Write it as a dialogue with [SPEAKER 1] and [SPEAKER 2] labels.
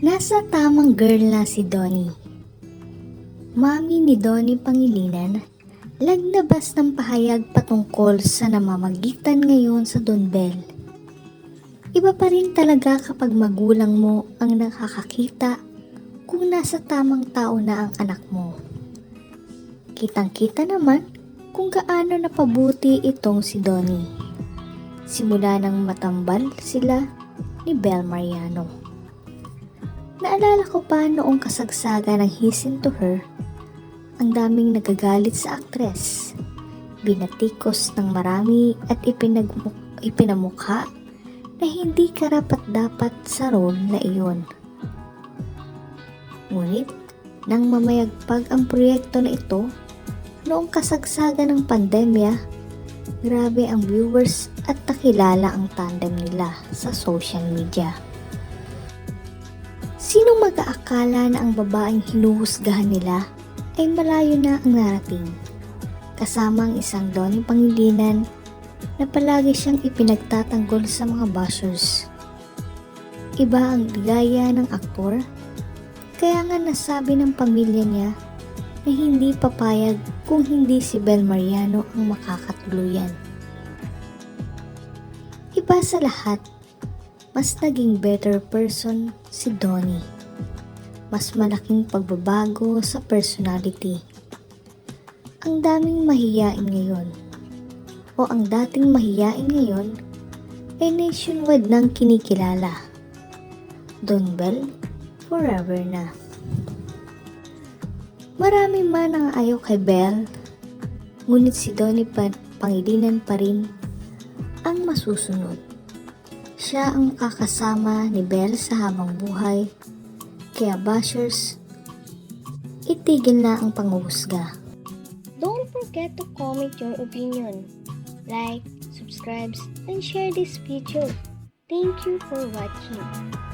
[SPEAKER 1] Nasa tamang girl na si Donnie. Mami ni Donnie Pangilinan, lagnabas ng pahayag patungkol sa namamagitan ngayon sa Donbel. Iba pa rin talaga kapag magulang mo ang nakakakita kung nasa tamang tao na ang anak mo. Kitang-kita naman kung gaano napabuti itong si Donnie. Simula nang matambal sila ni Bel Mariano. Naalala ko pa noong kasagsaga ng His to Her, ang daming nagagalit sa aktres. Binatikos ng marami at ipinagmu- ipinamukha na hindi karapat dapat sa role na iyon. Ngunit, nang mamayagpag ang proyekto na ito, noong kasagsaga ng pandemya, grabe ang viewers at nakilala ang tandem nila sa social media. Sino mag-aakala na ang babaeng hinuhusgahan nila ay malayo na ang narating? Kasama ang isang Donnie Pangilinan na palagi siyang ipinagtatanggol sa mga bashers. Iba ang ligaya ng aktor, kaya nga nasabi ng pamilya niya na hindi papayag kung hindi si Bel Mariano ang makakatuluyan. Iba sa lahat, mas naging better person si Donnie. Mas malaking pagbabago sa personality. Ang daming mahiyain ngayon. O ang dating mahiyain ngayon ay nationwide nang kinikilala. Don Bell, forever na. Marami man ang ayaw kay Bell, ngunit si Donnie pa Pangilinan pa rin ang masusunod. Siya ang kakasama ni Belle sa habang buhay. Kaya bashers, itigil na ang panguhusga.
[SPEAKER 2] Don't forget to comment your opinion. Like, subscribe, and share this video. Thank you for watching.